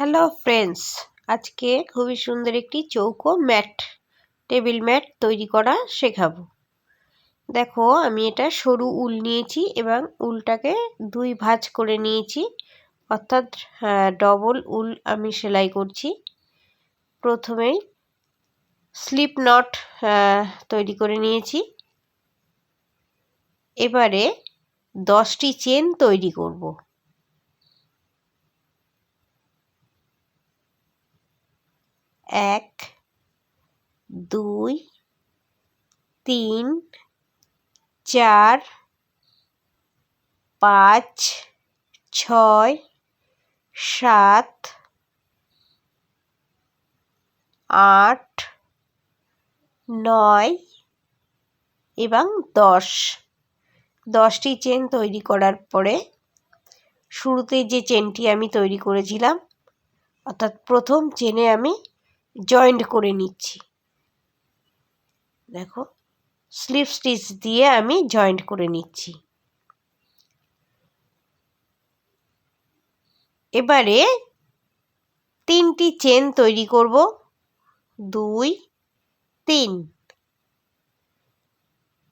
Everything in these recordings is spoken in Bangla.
হ্যালো ফ্রেন্ডস আজকে খুবই সুন্দর একটি চৌকো ম্যাট, টেবিল ম্যাট তৈরি করা শেখাবো। দেখো, আমি এটা সরু উল নিয়েছি এবং উলটাকে দুই ভাঁজ করে নিয়েছি। অর্থাৎ ডবল উল আমি সেলাই করছি। প্রথমেই স্লিপ নট তৈরি করে নিয়েছি। এবারে দশটি চেন তৈরি করব। এক, দুই, তিন, চার, পাঁচ, ছয়, সাত, আট, নয় এবং দশ। দশটি চেন তৈরি করার পরে শুরুতে যে চেনটি আমি তৈরি করেছিলাম, অর্থাৎ প্রথম চেনে আমি জয়েন্ট করে নিচ্ছি। দেখো স্লিপ স্টিচ দিয়ে আমি জয়েন্ট করে নিচ্ছি। এবারে তিনটি চেন তৈরি করব। দুই, তিন।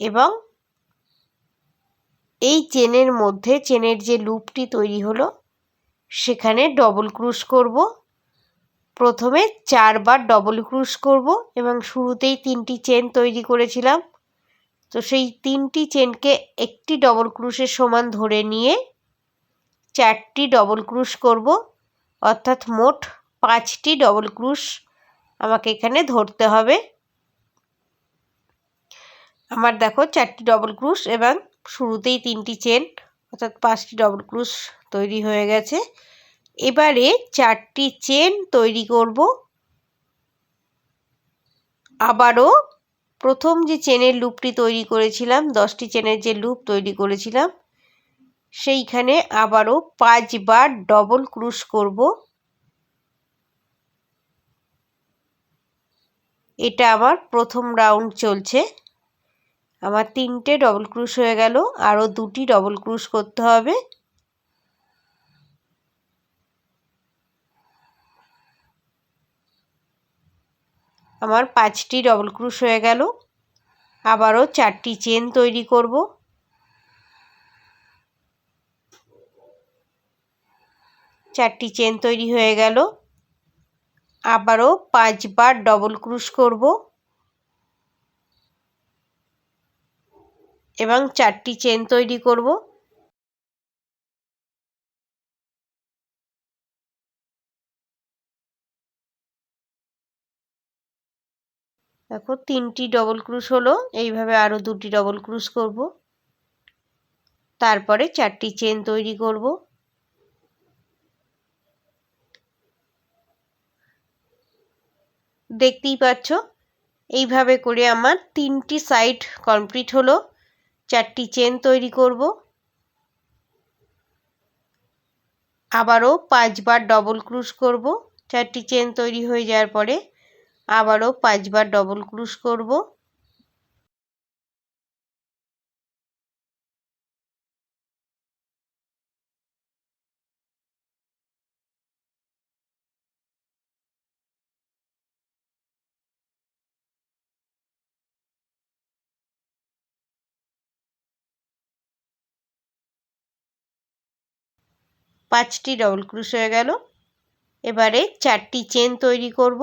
এবং এই চেনের মধ্যে চেনের যে লুপটি তৈরি হলো, সেখানে ডবল ক্রুশ করব। প্রথমে চারবার ডবল ক্রুশ করব এবং শুরুতেই তিনটি চেন তৈরি করেছিলাম। তো সেই তিনটি চেনকে একটি ডবল ক্রুশের সমান ধরে নিয়ে চারটি ডবল ক্রুশ করব। অর্থাৎ মোট পাঁচটি ডবল ক্রুশ আমাকে এখানে ধরতে হবে। আমার দেখো চারটি ডবল ক্রুশ এবং শুরুতেই তিনটি চেন অর্থাৎ পাঁচটি ডবল ক্রুশ তৈরি হয়ে গেছে। এবারে চারটি চেন তৈরি করব। আবারও প্রথম যে চেনের লুপটি তৈরি করেছিলাম, দশটি চেনের যে লুপ তৈরি করেছিলাম, সেইখানে আবারও পাঁচবার ডবল ক্রুশ করব। এটা আমার প্রথম রাউন্ড চলছে। আমার তিনটে ডবল ক্রুশ হয়ে গেল, আরও দুটি ডবল ক্রুশ করতে হবে। আমার পাঁচটি ডবল ক্রুশ হয়ে গেল। আবারও চারটি চেন তৈরি করব। চারটি চেন তৈরি হয়ে গেল। আবারও পাঁচবার ডবল ক্রুশ করব। এবং চারটি চেন তৈরি করব। দেখো তিনটি ডবল ক্রুশ হলো, এইভাবে আরও দুটি ডবল ক্রুশ করব। তারপরে চারটি চেন তৈরি করব। দেখতেই পাচ্ছ, এইভাবে করে আমার তিনটি সাইড কমপ্লিট হলো, চারটি চেন তৈরি করব। আবারও পাঁচবার ডবল ক্রুশ করব, চারটি চেন তৈরি হয়ে যাওয়ার পরে। আবারও পাঁচবার ডবল ক্রুশ করব। পাঁচটি ডবল ক্রুশ হয়ে গেল। এবারে চারটি চেন তৈরি করব।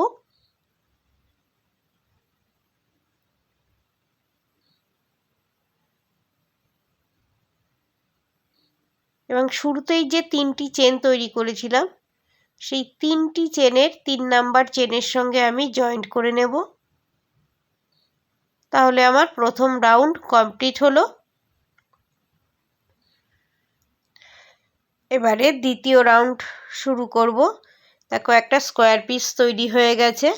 এবং শুরুতেই যে তিনটি চেন তৈরি করেছিলাম, সেই তিনটি চেনের তিন নাম্বার চেনের সঙ্গে আমি জয়েন্ট করে নেব। তাহলে আমার প্রথম রাউন্ড কমপ্লিট হলো। এবারে দ্বিতীয় রাউন্ড শুরু করব। দেখো একটা স্কোয়ার পিস তৈরি হয়ে গেছে।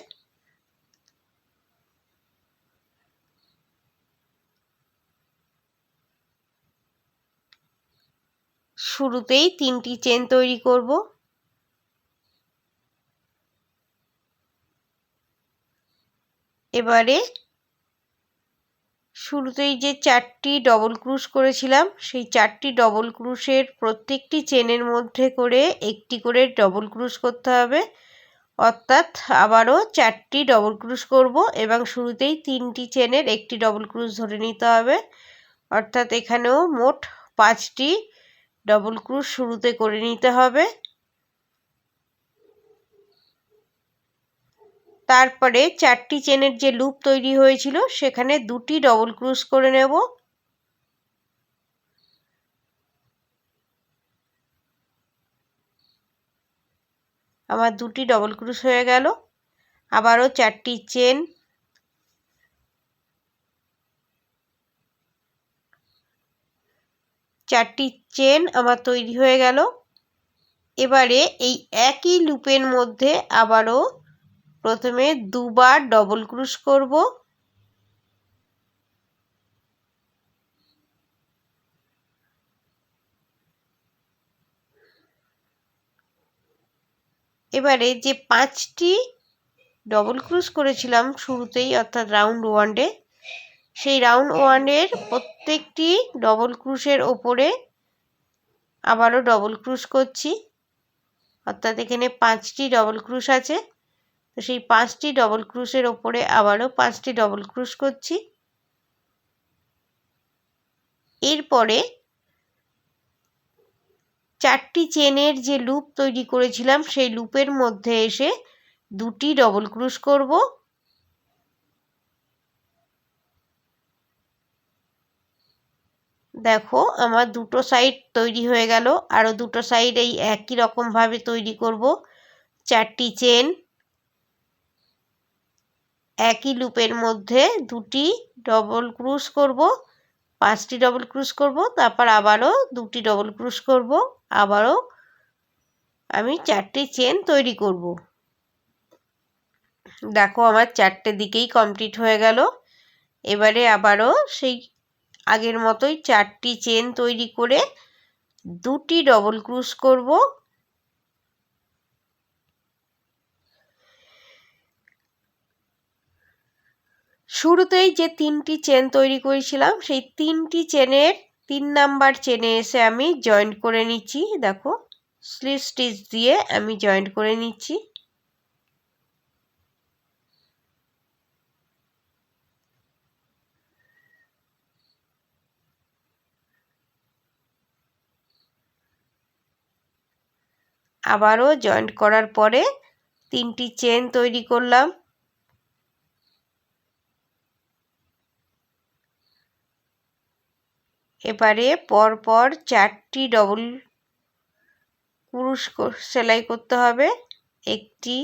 শুরুতেই তিনটি চেন তৈরি করব। এবারে শুরুতেই যে চারটি ডবল ক্রুশ করেছিলাম, সেই চারটি ডবল ক্রুশের প্রত্যেকটি চেনের মধ্যে করে একটি করে ডবল ক্রুশ করতে হবে। অর্থাৎ আবারও চারটি ডবল ক্রুশ করব এবং শুরুতেই তিনটি চেনের একটি ডবল ক্রুশ ধরে নিতে হবে। অর্থাৎ এখানেও মোট পাঁচটি ডবল ক্রুশ শুরুতে করে নিতে হবে। তারপরে চারটি চেনের যে লুপ তৈরি হয়েছিল, সেখানে দুটি ডবল ক্রুশ করে নেব। আমার দুটি ডবল ক্রুশ হয়ে গেল। আবারও চারটি চেন চারটি চেন আমার তৈরি হয়ে গেল। এবারে এই একই লুপের মধ্যে আবারও প্রথমে দুবার ডবল ক্রুশ করব। এবারে যে পাঁচটি ডবল ক্রুশ করেছিলাম শুরুতেই, অর্থাৎ রাউন্ড ওয়ানডে সেই রাউন্ড ওয়ানের প্রত্যেকটি ডবল ক্রুশের ওপরে আবারও ডবল ক্রুশ করছি। অর্থাৎ এখানে পাঁচটি ডবল ক্রুশ আছে। তো সেই পাঁচটি ডবল ক্রুশের ওপরে আবারও পাঁচটি ডবল ক্রুশ করছি। এরপরে চারটি চেনের যে লুপ তৈরি করেছিলাম, সেই লুপের মধ্যে এসে দুটি ডবল ক্রুশ করব। দেখো, আমার দুটো সাইড তৈরি হয়ে গেল আরও দুটো সাইড এই একই রকমভাবে তৈরি করব। চারটি চেন একই লুপের মধ্যে দুটি ডবল ক্রুশ করব, পাঁচটি ডবল ক্রুশ করব, তারপর আবারও দুটি ডবল ক্রুশ করব, আবারও আমি চারটি চেন তৈরি করব। দেখো, আমার চারটে দিকেই কমপ্লিট হয়ে গেল। এবারে আবারও সেই আগের মতোই চারটি চেন তৈরি করে দুটি ডবল ক্রুজ করব। শুরুতেই যে তিনটি চেন তৈরি করেছিলাম, সেই তিনটি চেনের তিন নাম্বার চেনে এসে আমি জয়েন্ট করে নিচ্ছি। দেখো স্লিপ স্টিচ দিয়ে আমি জয়েন্ট করে নিচ্ছি। আবারও জয়েন্ট করার পরে তিনটি চেন তৈরি করলাম। এবারে পরপর চারটি ডবল কুরুশ সেলাই করতে হবে। একটি,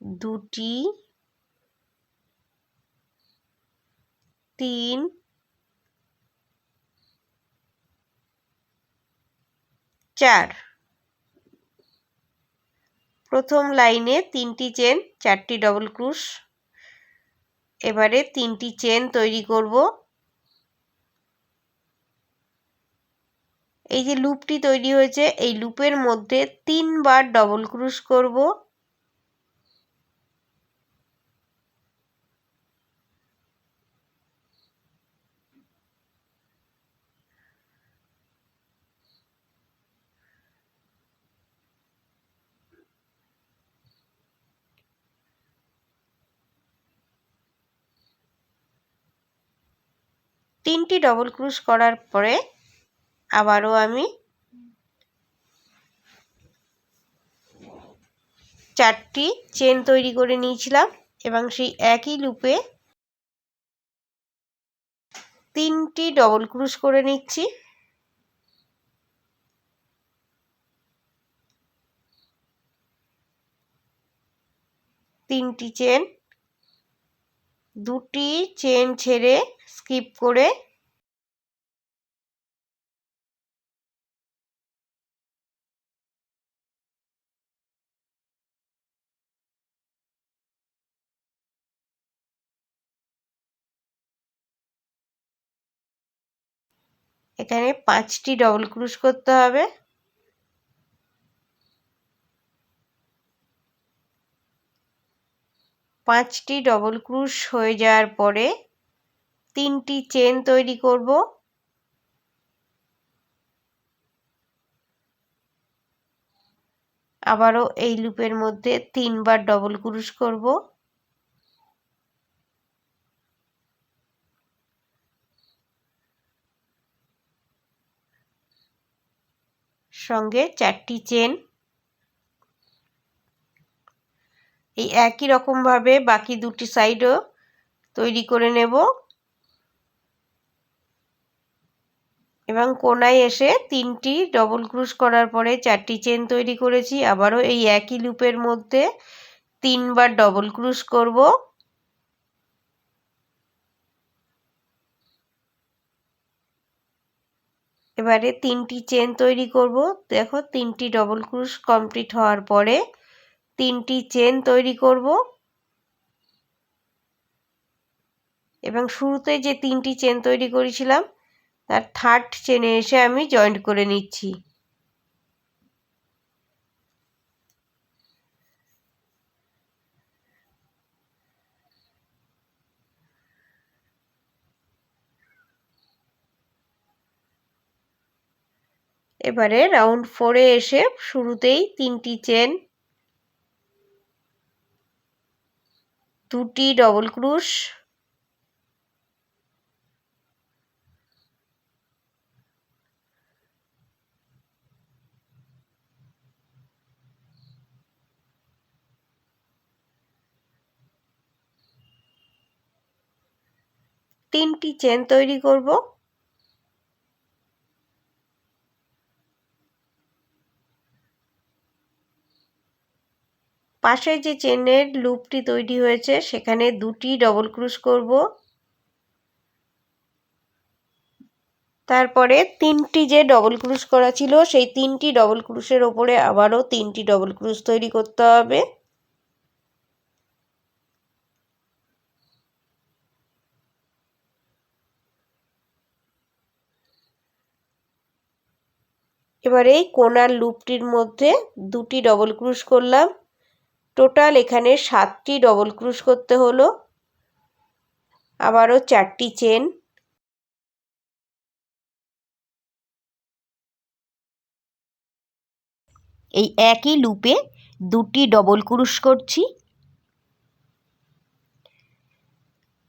দুটি, তিন চার। প্রথম লাইনে তিনটি চেন, চারটি ডবল ক্রুশ। এবারে তিনটি চেন তৈরি করব। এই যে লুপটি তৈরি হয়েছে, এই লুপের মধ্যে তিনবার ডবল ক্রুশ করব। তিনটি ডবল ক্রুশ করার পরে আবারও আমি চারটি চেন তৈরি করে নিয়েছিলাম এবং সেই একই লুপে তিনটি ডবল ক্রুশ করে নিচ্ছি। তিনটি চেন দুটি চেন ছেড়ে স্কিপ করে এখানে পাঁচটি ডবল ক্রুশ করতে হবে। পাঁচটি ডবল ক্রুশ হয়ে যাওয়ার পরে তিনটি চেন তৈরি করব। আবারও এই লুপের মধ্যে তিনবার ডবল ক্রুশ করব। সঙ্গে চারটি চেন এই একই রকমভাবে বাকি দুটি সাইডও তৈরি করে নেব। এবং কোনায় এসে তিনটি ডবল ক্রুশ করার পরে চারটি চেন তৈরি করেছি। আবারও এই একই লুপের মধ্যে তিনবার ডবল ক্রুশ করব। এবারে তিনটি চেন তৈরি করব। দেখো তিনটি ডবল ক্রুশ কমপ্লিট হওয়ার পরে তিনটি চেন তৈরি করব। এবং শুরুতে যে তিনটি চেন তৈরি করেছিলাম তার থার্ড চেনে এসে আমি জয়েন্ট করে নিচ্ছি। এবারে রাউন্ড ফোরে এসে শুরুতেই তিনটি চেন দুটি ডবল ক্রুশ তিনটি চেন তৈরি করব। পাশে যে চেনের লুপটি তৈরি হয়েছে, সেখানে দুটি ডবল ক্রুশ করব। তারপরে তিনটি যে ডবল ক্রুশ করা ছিল, সেই তিনটি ডবল ক্রুশের ওপরে আবারও তিনটি ডবল ক্রুশ তৈরি করতে হবে। এবারে এই কোনার লুপটির মধ্যে দুটি ডবল ক্রুশ করলাম। টোটাল এখানে সাতটি ডবল ক্রুশ করতে হলো। আবারও চারটি চেন এই একই লুপে দুটি ডবল ক্রুশ করছি।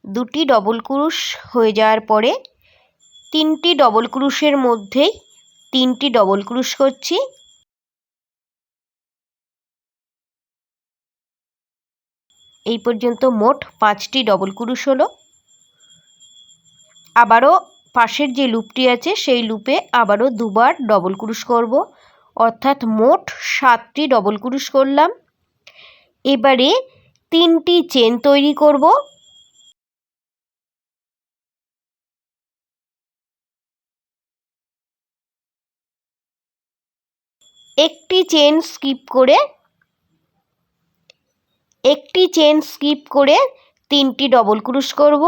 দুটি ডবল ক্রুশ হয়ে যাওয়ার পরে তিনটি ডবল ক্রুশের মধ্যেই তিনটি ডবল ক্রুশ করছি। এই পর্যন্ত মোট পাঁচটি ডবল ক্রুশ হলো। আবারও পাশের যে লুপটি আছে, সেই লুপে আবারও দুবার ডবল ক্রুশ করব। অর্থাৎ মোট সাতটি ডবল ক্রুশ করলাম। এবারে তিনটি চেন তৈরি করব। একটি চেন স্কিপ করে, একটি চেন স্কিপ করে তিনটি ডবল ক্রুশ করব।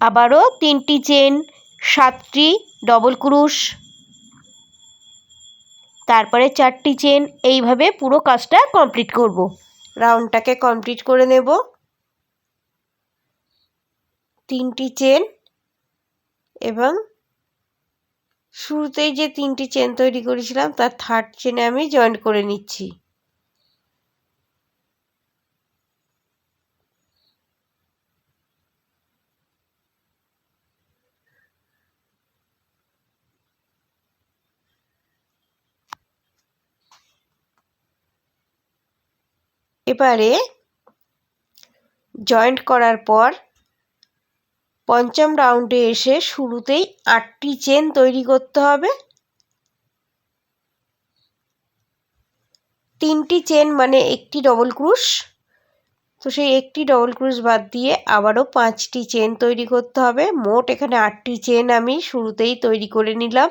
আবারও তিনটি চেন সাতটি ডবল ক্রুশ তারপরে চারটি চেন এইভাবে পুরো কাজটা কমপ্লিট করব। রাউন্ডটাকে কমপ্লিট করে নেব। তিনটি চেন এবং শুরুতেই যে তিনটি চেন তৈরি করেছিলাম, তার থার্ড চেনে আমি জয়েন করে নিচ্ছি। এবারে জয়েন্ট করার পর পঞ্চম রাউন্ডে এসে শুরুতেই আটটি চেন তৈরি করতে হবে। তিনটি চেন মানে একটি ডবল ক্রুশ তো সেই একটি ডবল ক্রুশ বাদ দিয়ে আবারও পাঁচটি চেন তৈরি করতে হবে। মোট এখানে আটটি চেন আমি শুরুতেই তৈরি করে নিলাম।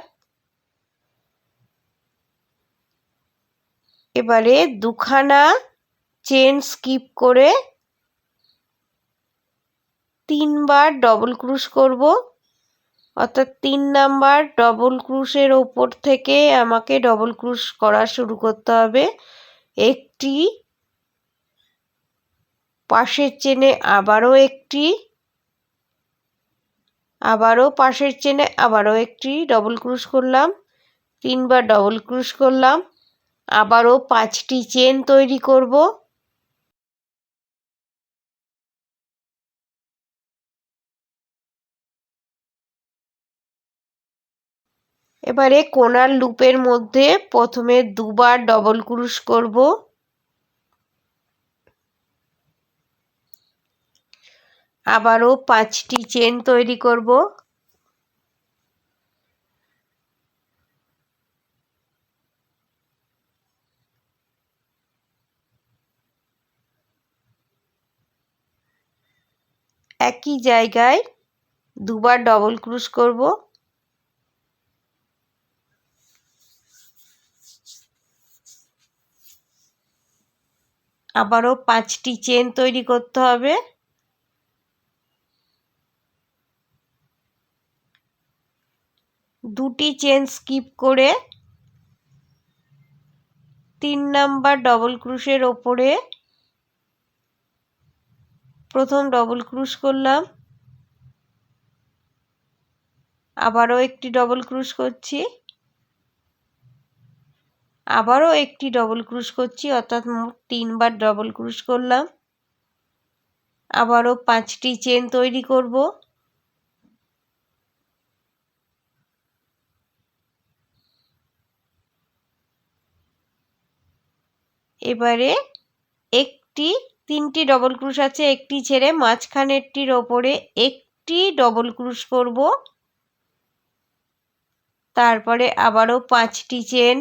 এবারে দুখানা চেন স্কিপ করে তিনবার ডবল ক্রুশ করব। অর্থাৎ তিন নাম্বার ডবল ক্রুশের ওপর থেকে আমাকে ডবল ক্রুশ করা শুরু করতে হবে। একটি পাশের চেনে আবারও একটি, আবারও পাশের চেনে আবারও একটি ডবল ক্রুশ করলাম। তিনবার ডবল ক্রুশ করলাম। আবারও পাঁচটি চেন তৈরি করব। এবারে কোনার লুপের মধ্যে প্রথমে দুবার ডবল ক্রুশ করব। আবারও পাঁচটি চেন তৈরি করব। একই জায়গায় দুবার ডবল ক্রুশ করব। আবারও পাঁচটি চেন তৈরি করতে হবে। দুটি চেন স্কিপ করে তিন নাম্বার ডবল ক্রুশের ওপরে প্রথম ডবল ক্রুশ করলাম। আবারও একটি ডবল ক্রুশ করছি। আবারও একটি ডবল ক্রুশ করছি, অর্থাৎ মোট তিনবার ডবল ক্রুশ করলাম। আবারও পাঁচটি চেন তৈরি করব। এবারে একটি, তিনটি ডবল ক্রুশ আছে, একটি ছেড়ে মাঝখানেরটির ওপরে একটি ডবল ক্রুশ করব। তারপরে আবারও পাঁচটি চেন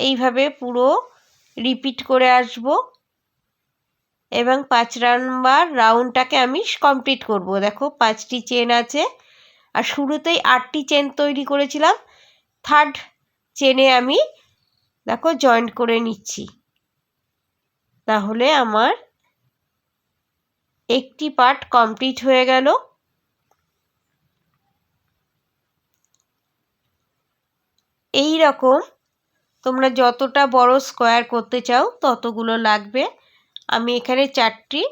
এইভাবে পুরো রিপিট করে আসব। এবং পাঁচ নাম্বার রাউন্ডটাকে আমি কমপ্লিট করব। দেখো পাঁচটি চেন আছে। আর শুরুতেই আটটি চেন তৈরি করেছিলাম। থার্ড চেনে আমি দেখো জয়েন্ট করে নিচ্ছি। তাহলে আমার একটি পার্ট কমপ্লিট হয়ে গেল। এই রকম তোমরা যতটা বড় স্কোয়ার করতে চাও, ততগুলো লাগবে। আমি এখানে চারটি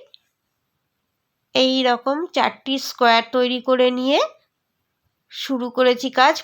এই রকম চারটি স্কোয়ার তৈরি করে নিয়ে শুরু করেছি কাজ।